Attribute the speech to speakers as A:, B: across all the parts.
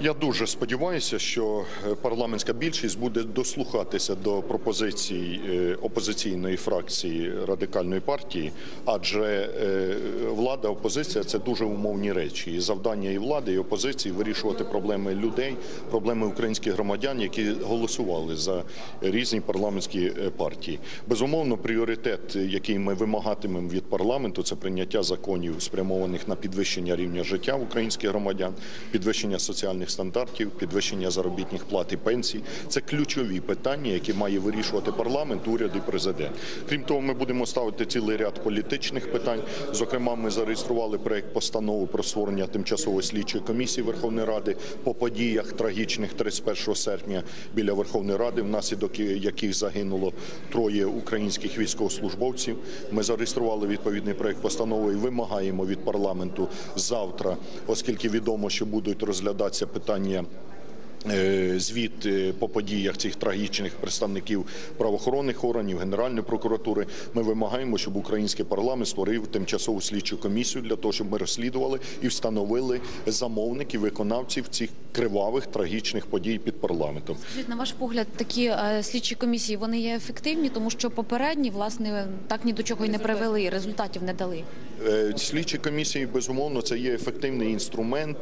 A: Я дуже сподіваюся, що е, парламентська більшість буде дослухатися до пропозицій е, опозиційної фракції радикальної партії, адже е, влада, опозиція це дуже умовні речі. І завдання і влади, і опозиції вирішувати проблеми людей, проблеми українських громадян, які голосували за різні парламентські партії. Безумовно, пріоритет, який ми вимагатимемо від парламенту, це прийняття законів, спрямованих на підвищення рівня життя українських громадян, підвищення соціальних стандартів, підвищення заробітних плат і пенсій. Це ключові питання, які має вирішувати парламент, уряд і президент. Крім того, ми будемо ставити цілий ряд політичних питань. Зокрема, ми зареєстрували проект постанови про створення тимчасової слідчої комісії Верховної Ради по подіях трагічних 31 серпня біля Верховної Ради, внаслідок яких загинуло троє українських військовослужбовців. Ми зареєстрували відповідний проект постанови і вимагаємо від парламенту завтра, оскільки відомо, що будуть розглядатися питання. Е, Звіт е, по подіях цих трагічних представників правоохоронних органів Генеральної прокуратури. Ми вимагаємо, щоб український парламент створив тимчасову слідчу комісію для того, щоб ми розслідували і встановили замовників, виконавців цих кривавих трагічних подій під парламентом.
B: Скажіть, на ваш погляд, такі е, слідчі комісії вони є ефективні, тому що попередні власне так ні до чого й не привели, результатів не дали.
A: Слідчі комісії безумовно це є ефективний інструмент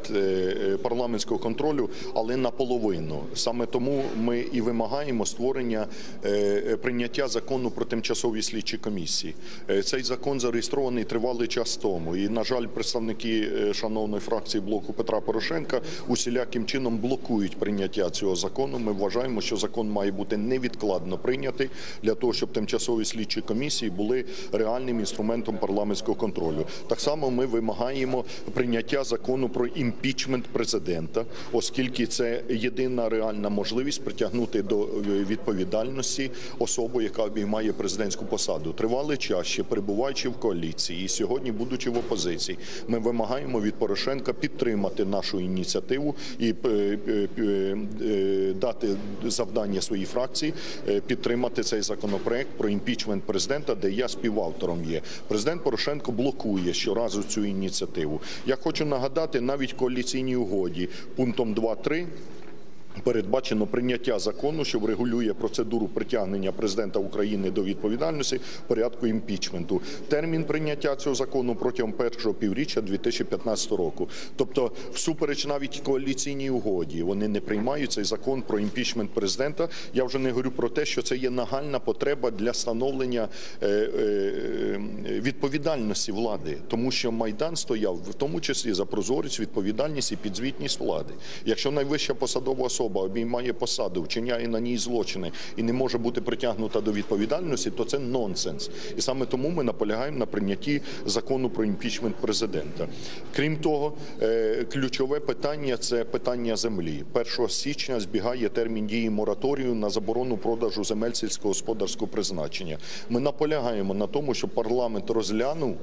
A: парламентського контролю, але наполовину. Саме тому ми і вимагаємо створення е, е, прийняття закону про тимчасові слідчі комісії. Е, Цей закон зареєстрований тривалий час тому. І, на жаль, представники шановної фракції блоку Петра Порошенка усіляким чином блокують прийняття цього закону. Ми вважаємо, що закон має бути невідкладно прийнятий для того, щоб тимчасові слідчі комісії були реальним інструментом парламентського контролю. Так само ми вимагаємо прийняття закону про імпічмент президента, оскільки це єдина реальна можливість притягнути до відповідальності особу, яка обіймає президентську посаду. Тривалий час ще перебуваючи в коаліції, і сьогодні, будучи в опозиції, ми вимагаємо від Порошенка підтримати нашу ініціативу і е, е, е, дати завдання своїй фракції підтримати цей законопроект про імпічмент президента, де я співавтором є. Президент Порошенко блокує щоразу цю ініціативу. Я хочу нагадати, навіть коаліційній угоді пунктом 2.3 Передбачено прийняття закону, що врегулює процедуру притягнення президента України до відповідальності порядку імпічменту. Термін прийняття цього закону протягом першого півріччя 2015 року. Тобто, всупереч навіть коаліційній угоді, вони не приймають цей закон про імпічмент президента. Я вже не говорю про те, що це є нагальна потреба для становлення е, е, відповідальності влади, тому що майдан стояв в тому числі за прозорість, відповідальність і підзвітність влади. Якщо найвища посадова особа обіймає посаду, вчиняє на ній злочини і не може бути притягнута до відповідальності, то це нонсенс. І саме тому ми наполягаємо на прийнятті закону про імпічмент президента. Крім того, е, ключове питання це питання землі. 1 січня збігає термін дії мораторію на заборону продажу земель сільськогосподарського призначення. Ми наполягаємо на тому, щоб парламент розглянув.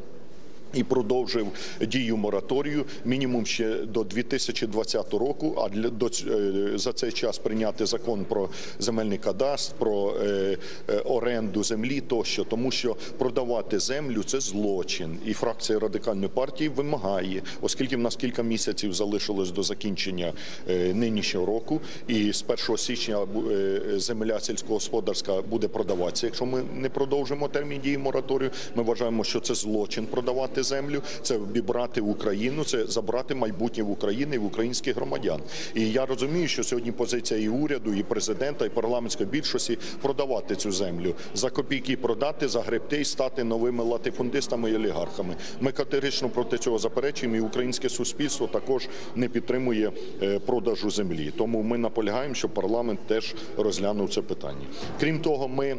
A: І продовжив дію мораторію мінімум ще до 2020 року. А для до е, за цей час прийняти закон про земельний кадастр, про е, е, оренду землі тощо, тому що продавати землю це злочин. І фракція радикальної партії вимагає, оскільки в нас кілька місяців залишилось до закінчення е, нинішнього року, і з 1 січня е, земля сільськогосподарська буде продаватися. Якщо ми не продовжимо термін дії мораторію, ми вважаємо, що це злочин продавати землю, це обібрати Україну, це забрати майбутнє в України і в українських громадян. І я розумію, що сьогодні позиція і уряду, і президента, і парламентської більшості продавати цю землю за копійки продати, загребти і стати новими латифундистами і олігархами. Ми категорично проти цього заперечуємо, і українське суспільство також не підтримує е, продажу землі. Тому ми наполягаємо, щоб парламент теж розглянув це питання. Крім того, ми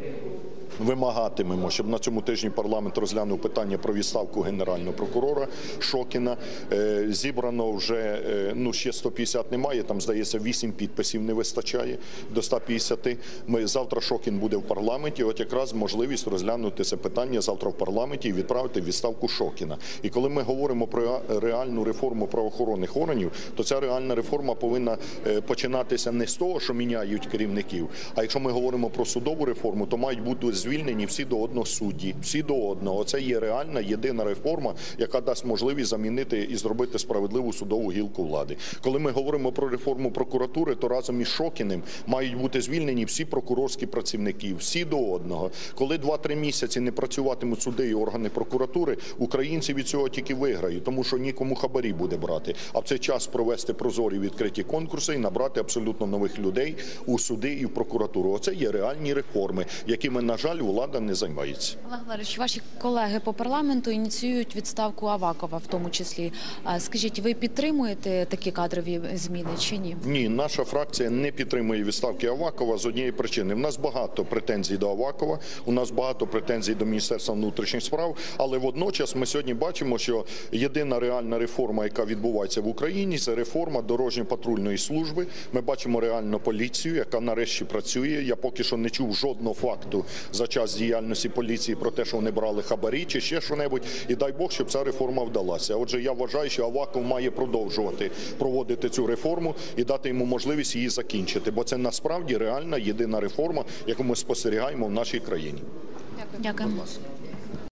A: Вимагатимемо, щоб на цьому тижні парламент розглянув питання про відставку генерального прокурора Шокіна. Е, Зібрано вже е, ну ще 150 немає. Там здається 8 підписів не вистачає до 150. Ми завтра Шокін буде в парламенті. От якраз можливість розглянути це питання завтра в парламенті і відправити відставку Шокіна. І коли ми говоримо про реальну реформу правоохоронних органів, то ця реальна реформа повинна е, починатися не з того, що міняють керівників. А якщо ми говоримо про судову реформу, то мають бути звільнені всі до одного судді, всі до одного. Це є реальна єдина реформа, яка дасть можливість замінити і зробити справедливу судову гілку влади. Коли ми говоримо про реформу прокуратури, то разом із Шокіним мають бути звільнені всі прокурорські працівники, всі до одного. Коли 2-3 місяці не працюватимуть суди і органи прокуратури, українці від цього тільки виграють, тому що нікому хабарі буде брати. А в цей час провести прозорі відкриті конкурси і набрати абсолютно нових людей у суди і в прокуратуру. Оце є реальні реформи, якими, на жаль, влада не займається.
B: Олег Валерійович, ваші колеги по парламенту ініціюють відставку Авакова, в тому числі. Скажіть, ви підтримуєте такі кадрові зміни чи ні?
A: Ні, наша фракція не підтримує відставки Авакова з однієї причини. У нас багато претензій до Авакова, у нас багато претензій до Міністерства внутрішніх справ. Але водночас ми сьогодні бачимо, що єдина реальна реформа, яка відбувається в Україні, це реформа дорожньо-патрульної служби. Ми бачимо реальну поліцію, яка нарешті працює. Я поки що не чув жодного факту за час діяльності поліції про те, що вони брали хабарі чи ще що-небудь. І дай Бог, щоб ця реформа вдалася. Отже, я вважаю, що Аваков має продовжувати проводити цю реформу і дати йому можливість її закінчити, бо це насправді реальна єдина реформа, яку ми спостерігаємо в нашій країні.
B: Дякую.